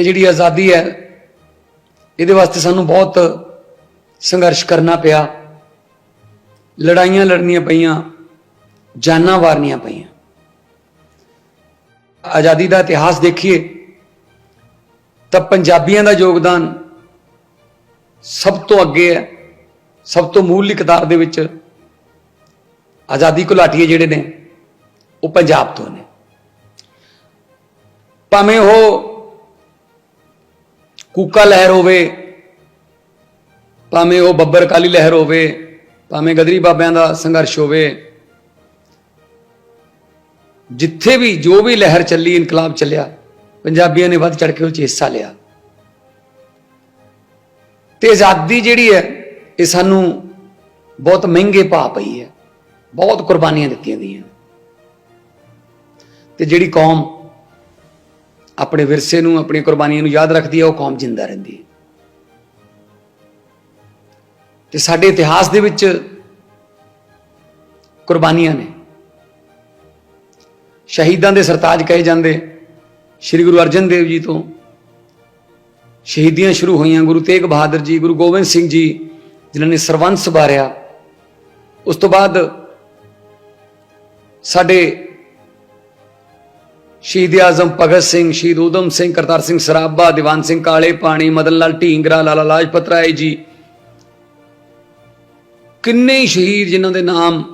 ਇਹ ਜਿਹੜੀ ਆਜ਼ਾਦੀ ਹੈ, ਇਹਦੇ ਵਾਸਤੇ ਸਾਨੂੰ ਬਹੁਤ ਸੰਘਰਸ਼ ਕਰਨਾ ਪਿਆ। ਲੜਾਈਆਂ ਲੜਨੀਆਂ ਪਈਆਂ, ਜਾਨਾਂ ਵਾਰਨੀਆਂ ਪਈਆਂ। ਆਜ਼ਾਦੀ ਦਾ ਇਤਿਹਾਸ ਦੇਖੀਏ, ਤਾਂ ਪੰਜਾਬੀਆਂ ਦਾ ਯੋਗਦਾਨ ਸਭ ਤੋਂ ਅੱਗੇ ਹੈ, ਸਭ ਤੋਂ ਮੂਲ ਕਿਤਾਬ ਦੇ ਵਿੱਚ ਆਜ਼ਾਦੀ ਘੁਲਾਟੀਏ ਜਿਹੜੇ ਨੇ, ਉਹ ਪੰਜਾਬ ਤੋਂ ਨੇ। ਭਾਵੇਂ ਉਹ ਕੂਕਾ ਲਹਿਰ ਹੋਵੇ, ਭਾਵੇਂ ਉਹ ਬੱਬਰ ਕਾਲੀ ਲਹਿਰ ਹੋਵੇ, ਭਾਵੇਂ ਗਦਰੀ ਬਾਬਿਆਂ ਦਾ ਸੰਘਰਸ਼ ਹੋਵੇ, ਜਿੱਥੇ ਵੀ ਜੋ ਵੀ ਲਹਿਰ ਚੱਲੀ, ਇਨਕਲਾਬ ਚੱਲਿਆ, ਪੰਜਾਬੀਆਂ ਨੇ ਵੱਧ ਚੜ ਕੇ ਉਹ 'ਚ ਹਿੱਸਾ ਲਿਆ। ਤੇ ਆਜ਼ਾਦੀ ਜਿਹੜੀ ਹੈ, ਇਹ ਸਾਨੂੰ ਬਹੁਤ ਮਹਿੰਗੇ ਭਾਅ ਪਈ ਹੈ, ਬਹੁਤ ਕੁਰਬਾਨੀਆਂ ਦਿੱਤੀਆਂ ਗਈਆਂ ਤੇ ਜਿਹੜੀ ਕੌਮ ਆਪਣੇ ਵਿਰਸੇ ਨੂੰ, ਆਪਣੀ ਕੁਰਬਾਨੀਆਂ ਨੂੰ ਯਾਦ ਰੱਖਦੀ ਹੈ, ਉਹ ਕੌਮ ਜਿੰਦਾ ਰਹਿੰਦੀ ਹੈ। ਤੇ ਸਾਡੇ ਇਤਿਹਾਸ ਦੇ ਵਿੱਚ ਕੁਰਬਾਨੀਆਂ ਨੇ। ਸ਼ਹੀਦਾਂ ਦੇ ਸਰਤਾਜ ਕਹੇ ਜਾਂਦੇ। ਸ੍ਰੀ ਗੁਰੂ ਅਰਜਨ ਦੇਵ ਜੀ ਤੋਂ ਸ਼ਹੀਦੀਆਂ ਸ਼ੁਰੂ ਹੋਈਆਂ। ਗੁਰੂ ਤੇਗ ਬਹਾਦਰ ਜੀ, ਗੁਰੂ ਗੋਬਿੰਦ ਸਿੰਘ ਜੀ, ਜਿਨ੍ਹਾਂ ਨੇ ਸਰਵੰਸ ਬਾਰਿਆ ਉਸ ਤੋਂ ਬਾਅਦ ਸਾਡੇ ਸ਼ਹੀਦ ਆਜ਼ਮ ਭਗਤ ਸਿੰਘ, ਸ਼ਹੀਦ ਊਧਮ ਸਿੰਘ, ਕਰਤਾਰ ਸਿੰਘ ਸਰਾਭਾ, ਦੀਵਾਨ ਸਿੰਘ ਕਾਲੇ ਪਾਣੀ, ਮਦਨ ਲਾਲ ਢੀਂਗਰਾ, ਲਾਲਾ ਲਾਜਪਤ ਰਾਏ ਜੀ। ਕਿੰਨੇ ਹੀ ਸ਼ਹੀਦ ਜਿਨ੍ਹਾਂ ਦੇ ਨਾਮ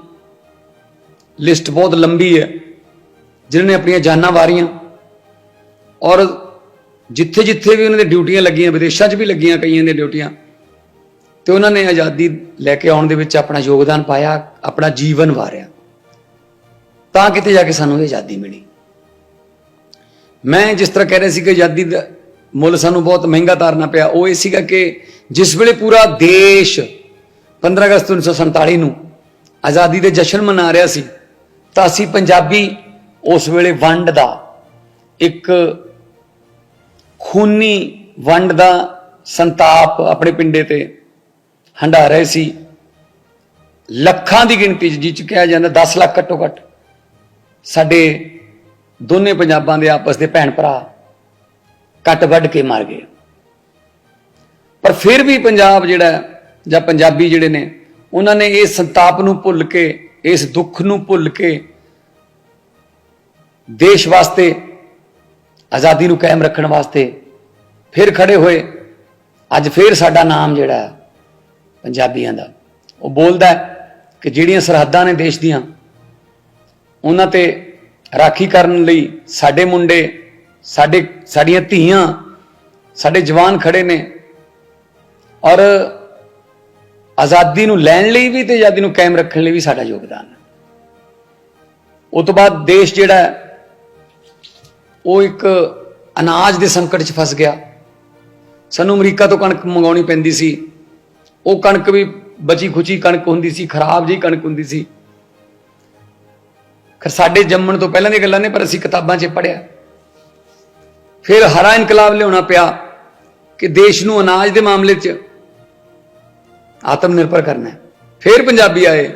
ਲਿਸਟ ਬਹੁਤ ਲੰਬੀ ਹੈ, ਜਿਨ੍ਹਾਂ ਨੇ ਆਪਣੀਆਂ ਜਾਨਾਂ ਵਾਰੀਆਂ। ਔਰ ਜਿੱਥੇ ਜਿੱਥੇ ਵੀ ਉਹਨਾਂ ਦੀ ਡਿਊਟੀਆਂ ਲੱਗੀਆਂ, ਵਿਦੇਸ਼ਾਂ 'ਚ ਵੀ ਲੱਗੀਆਂ ਕਈਆਂ ਦੀਆਂ ਡਿਊਟੀਆਂ, ਤੇ ਉਹਨਾਂ ਨੇ ਆਜ਼ਾਦੀ ਲੈ ਕੇ ਆਉਣ ਦੇ ਵਿੱਚ ਆਪਣਾ ਯੋਗਦਾਨ ਪਾਇਆ, ਆਪਣਾ ਜੀਵਨ ਵਾਰਿਆ। ਤਾਂ ਕਿਤੇ ਜਾ ਕੇ ਸਾਨੂੰ ਇਹ ਆਜ਼ਾਦੀ ਮਿਲੀ। ਮੈਂ ਜਿਸ ਤਰ੍ਹਾਂ ਕਹਿ ਰਿਹਾ ਸੀ ਕਿ ਆਜ਼ਾਦੀ ਦਾ ਮੁੱਲ ਸਾਨੂੰ ਬਹੁਤ ਮਹਿੰਗਾ ਤਾਰਨਾ ਪਿਆ, ਉਹ ਇਹ ਸੀਗਾ ਕਿ ਜਿਸ ਵੇਲੇ ਪੂਰਾ ਦੇਸ਼ 15 ਅਗਸਤ 1947 ਨੂੰ ਆਜ਼ਾਦੀ ਦੇ ਜਸ਼ਨ ਮਨਾ ਰਿਹਾ ਸੀ, ਤਾਂ ਅਸੀਂ ਪੰਜਾਬੀ ਉਸ ਵੇਲੇ ਵੰਡ ਦਾ, ਇੱਕ ਖੂਨੀ ਵੰਡ ਦਾ ਸੰਤਾਪ ਆਪਣੇ ਪਿੰਡੇ ਤੇ ਹੰਡਾ ਰਹੇ ਸੀ। ਲੱਖਾਂ ਦੀ ਗਿਣਤੀ 'ਚ ਜਿਹ 'ਚ ਕਿਹਾ ਜਾਂਦਾ 10 ਲੱਖ ਘੱਟੋ ਘੱਟ ਸਾਡੇ ਦੋਨੇ ਪੰਜਾਬਾਂ ਦੇ ਆਪਸ ਦੇ ਭੈਣ ਭਰਾ ਕੱਟ ਵੱਢ ਕੇ ਮਾਰ ਗਏ। ਪਰ ਫਿਰ ਵੀ ਪੰਜਾਬ ਜਿਹੜਾ ਜਾਂ ਪੰਜਾਬੀ ਜਿਹੜੇ ਨੇ, ਉਹਨਾਂ ਨੇ ਇਸ ਸੰਤਾਪ ਨੂੰ ਭੁੱਲ ਕੇ, ਇਸ ਦੁੱਖ ਨੂੰ ਭੁੱਲ ਕੇ ਦੇਸ਼ ਵਾਸਤੇ ਆਜ਼ਾਦੀ ਨੂੰ ਕਾਇਮ ਰੱਖਣ ਵਾਸਤੇ ਫਿਰ ਖੜੇ ਹੋਏ। ਅੱਜ ਫਿਰ ਸਾਡਾ ਨਾਮ ਜਿਹੜਾ ਪੰਜਾਬੀਆਂ ਦਾ। ਉਹ ਬੋਲਦਾ ਕਿ ਜਿਹੜੀਆਂ ਸਰਹੱਦਾਂ ਨੇ ਦੇਸ਼ ਦੀਆਂ, ਉਹਨਾਂ ਤੇ ਰਾਖੀ ਕਰਨ ਲਈ ਸਾਡੇ ਮੁੰਡੇ, ਸਾਡੇ, ਸਾਡੀਆਂ ਧੀਆਂ, ਸਾਡੇ ਜਵਾਨ ਖੜੇ ਨੇ। ਔਰ ਆਜ਼ਾਦੀ ਨੂੰ ਲੈਣ ਲਈ ਵੀ ਤੇ ਆਜ਼ਾਦੀ ਨੂੰ ਕਾਇਮ ਰੱਖਣ ਲਈ ਵੀ ਸਾਡਾ ਯੋਗਦਾਨ ਹੈ। ਉਸ ਤੋਂ ਬਾਅਦ ਦੇਸ਼ ਜਿਹੜਾ ਉਹ ਇੱਕ ਅਨਾਜ ਦੇ ਸੰਕਟ 'ਚ ਫਸ ਗਿਆ। ਸਾਨੂੰ ਅਮਰੀਕਾ ਤੋਂ ਕਣਕ ਮੰਗਾਉਣੀ ਪੈਂਦੀ ਸੀ। ਉਹ ਕਣਕ ਵੀ ਬਚੀ ਖੁਚੀ ਕਣਕ ਹੁੰਦੀ ਸੀ, ਖਰਾਬ ਜਿਹੀ ਕਣਕ ਹੁੰਦੀ ਸੀ। ਖਰ, ਸਾਡੇ ਜੰਮਣ ਤੋਂ ਪਹਿਲਾਂ ਦੀਆਂ ਗੱਲਾਂ ਨੇ, ਪਰ ਅਸੀਂ ਕਿਤਾਬਾਂ 'ਚ ਪੜਿਆ ਫਿਰ ਹਰਾ ਇਨਕਲਾਬ ਲਿਆਉਣਾ ਪਿਆ ਕਿ ਦੇਸ਼ ਨੂੰ ਅਨਾਜ ਦੇ ਮਾਮਲੇ 'ਚ ਆਤਮ ਨਿਰਭਰ ਕਰਨਾ ਹੈ। ਫਿਰ ਪੰਜਾਬੀ ਆਏ।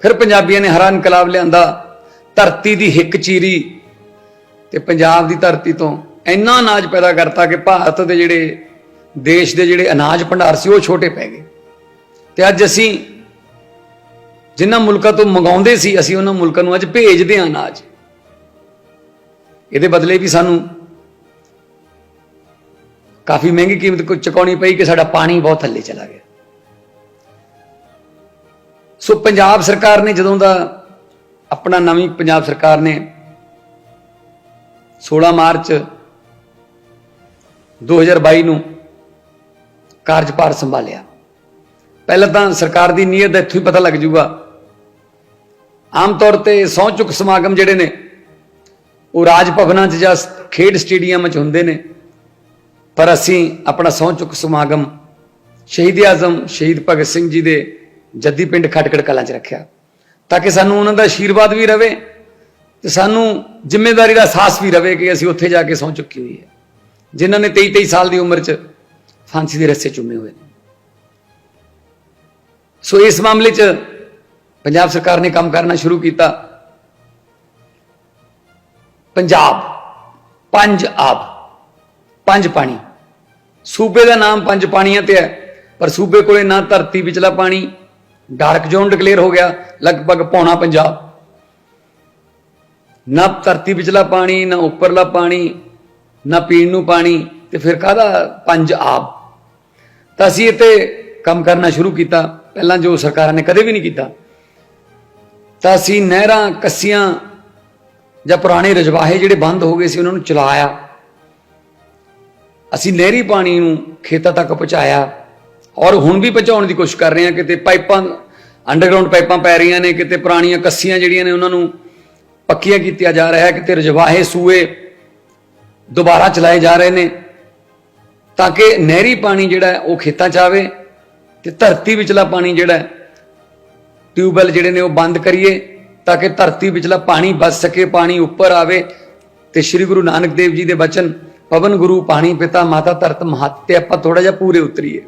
ਫਿਰ ਪੰਜਾਬੀਆਂ ਨੇ ਹਰਾ ਇਨਕਲਾਬ ਲਿਆਂਦਾ, ਧਰਤੀ ਦੀ ਹਿੱਕ ਚੀਰੀ ਤੇ ਪੰਜਾਬ ਦੀ ਧਰਤੀ ਤੋਂ ਇੰਨਾ ਅਨਾਜ ਪੈਦਾ ਕਰਤਾ ਕਿ ਭਾਰਤ ਦੇ ਜਿਹੜੇ ਦੇਸ਼ ਦੇ ਜਿਹੜੇ ਅਨਾਜ ਭੰਡਾਰ ਸੀ, ਉਹ ਛੋਟੇ ਪੈ ਗਏ। ਤੇ ਅੱਜ ਅਸੀਂ ਜਿਨ੍ਹਾਂ ਮੁਲਕਾਂ ਤੋਂ ਮੰਗਾਉਂਦੇ ਸੀ, ਅਸੀਂ ਉਹਨਾਂ ਮੁਲਕਾਂ ਨੂੰ ਅੱਜ ਭੇਜਦੇ ਹਾਂ ਅਨਾਜ। ਇਹਦੇ ਬਦਲੇ ਵੀ ਸਾਨੂੰ ਕਾਫੀ ਮਹਿੰਗੀ ਕੀਮਤ ਕੋ ਚੁਕਾਉਣੀ ਪਈ ਕਿ ਸਾਡਾ ਪਾਣੀ ਬਹੁਤ ਥੱਲੇ ਚਲਾ ਗਿਆ। ਸੋ ਪੰਜਾਬ ਸਰਕਾਰ ਨੇ ਜਦੋਂ ਦਾ ਆਪਣਾ ਨਵੀਂ ਪੰਜਾਬ ਸਰਕਾਰ ਨੇ 16 ਮਾਰਚ 2022 ਨੂੰ ਕਾਰਜਭਾਰ ਸੰਭਾਲਿਆ। ਪਹਿਲਾਂ ਤਾਂ ਸਰਕਾਰ ਦੀ ਨੀਅਤ ਦਾ ਇੱਥੋਂ ਹੀ ਪਤਾ ਲੱਗ ਜੂਗਾ ਆਮ ਤੌਰ ਤੇ ਸਹੁੰ ਚੁੱਕ ਸਮਾਗਮ ਜਿਹੜੇ ਨੇ, ਉਹ ਰਾਜ ਭਵਨਾਂ 'ਚ ਜਾਂ ਖੇਡ ਸਟੇਡੀਅਮ 'ਚ ਹੁੰਦੇ ਨੇ। ਪਰ ਅਸੀਂ ਆਪਣਾ ਸਹੁੰ ਚੁੱਕ ਸਮਾਗਮ ਸ਼ਹੀਦ ਆਜ਼ਮ, ਸ਼ਹੀਦ ਭਗਤ ਸਿੰਘ ਜੀ ਦੇ ਜੱਦੀ ਪਿੰਡ ਖਟਕੜ ਕਲਾਂ 'ਚ ਰੱਖਿਆ। ਤਾਂ ਕਿ ਸਾਨੂੰ ਉਹਨਾਂ ਦਾ ਆਸ਼ੀਰਵਾਦ ਵੀ ਰਵੇ ਤੇ ਸਾਨੂੰ ਜ਼ਿੰਮੇਵਾਰੀ ਦਾ ਅਹਿਸਾਸ ਵੀ ਰਵੇ ਕਿ ਅਸੀਂ ਉੱਥੇ ਜਾ ਕੇ ਸਹੁੰ ਚੁੱਕੀ ਹੋਈ ਹੈ। ਜਿਨ੍ਹਾਂ ਨੇ 23 23 ਸਾਲ ਦੀ ਉਮਰ 'ਚ ਫਾਂਸੀ ਦੇ ਰੱਸੇ ਚੁੰਮੇ ਹੋਏ ਨੇ। ਸੋ ਇਸ ਮਾਮਲੇ 'ਚ ਪੰਜਾਬ ਸਰਕਾਰ ਨੇ ਕੰਮ ਕਰਨਾ ਸ਼ੁਰੂ ਕੀਤਾ। ਪੰਜਾਬ, ਪੰਜ ਆਬ, ਪੰਜ ਪਾਣੀ। ਸੂਬੇ ਦਾ ਨਾਮ ਪੰਜ ਪਾਣੀਆਂ ਤੇ ਹੈ, ਪਰ ਸੂਬੇ ਕੋਲੇ ਨਾ ਧਰਤੀ ਵਿਚਲਾ ਪਾਣੀ। ਡਾਰਕ ਜ਼ੋਨ ਡਿਕਲੇਅਰ ਹੋ ਗਿਆ, ਲਗਭਗ ਪੌਣਾ ਪੰਜਾਬ। ਨਾ ਧਰਤੀ ਵਿਚਲਾ ਪਾਣੀ, ਨਾ ਉੱਪਰਲਾ ਪਾਣੀ, ਨਾ ਪੀਣ ਨੂੰ ਪਾਣੀ, ਤੇ ਫਿਰ ਕਾਹਦਾ ਪੰਜ ਆਬ? ਤਾਂ ਅਸੀਂ ਇੱਥੇ ਕੰਮ ਕਰਨਾ ਸ਼ੁਰੂ ਕੀਤਾ। ਪਹਿਲਾਂ ਜੋ ਸਰਕਾਰਾਂ ਨੇ ਕਦੇ ਵੀ ਨਹੀਂ ਕੀਤਾ। ਤਾਂ ਅਸੀਂ ਨਹਿਰਾਂ, ਕੱਸੀਆਂ ਜਾਂ ਪੁਰਾਣੇ ਰਜਵਾਹੇ ਜਿਹੜੇ ਬੰਦ ਹੋ ਗਏ ਸੀ, ਉਹਨਾਂ ਨੂੰ ਚਲਾਇਆ। ਅਸੀਂ ਨਹਿਰੀ ਪਾਣੀ ਨੂੰ ਖੇਤਾਂ ਤੱਕ ਪਹੁੰਚਾਇਆ ਔਰ ਹੁਣ ਵੀ ਪਹੁੰਚਾਉਣ ਦੀ ਕੋਸ਼ਿਸ਼ ਕਰ ਰਹੇ ਹਾਂ। ਕਿਤੇ ਪਾਈਪਾਂ ਅੰਡਰਗਰਾਉਂਡ ਪਾਈਪਾਂ ਪੈ ਰਹੀਆਂ ਨੇ, ਕਿਤੇ ਪੁਰਾਣੀਆਂ ਕੱਸੀਆਂ ਜਿਹੜੀਆਂ ਨੇ, ਉਹਨਾਂ ਨੂੰ ਪੱਕੀਆਂ ਕੀਤੀਆਂ ਜਾ ਰਿਹਾ ਹੈ। ਕਿਤੇ ਰਜਵਾਹੇ, ਸੂਏ ਦੁਬਾਰਾ ਚਲਾਏ ਜਾ ਰਹੇ ਨੇ ਤਾਂ ਕਿ ਨਹਿਰੀ ਪਾਣੀ ਜਿਹੜਾ ਉਹ ਖੇਤਾਂ 'ਚ ਆਵੇ ਤੇ ਧਰਤੀ ਵਿਚਲਾ ਪਾਣੀ ਜਿਹੜਾ ਟਿਊਬਵੈਲ ਜਿਹੜੇ ਨੇ ਉਹ ਬੰਦ ਕਰੀਏ ਤਾਂ ਕਿ ਧਰਤੀ ਵਿਚਲਾ ਪਾਣੀ ਬਚ ਸਕੇ, ਪਾਣੀ ਉੱਪਰ ਆਵੇ। ਤੇ ਸ੍ਰੀ ਗੁਰੂ ਨਾਨਕ ਦੇਵ ਜੀ ਦੇ ਬਚਨ, ਪਵਨ ਗੁਰੂ ਪਾਣੀ ਪਿਤਾ, ਮਾਤਾ ਧਰਤ ਮਹੱਤ ਤੇ ਆਪਾਂ ਥੋੜਾ ਜਿਹਾ ਪੂਰੇ ਉਤਰੀਏ।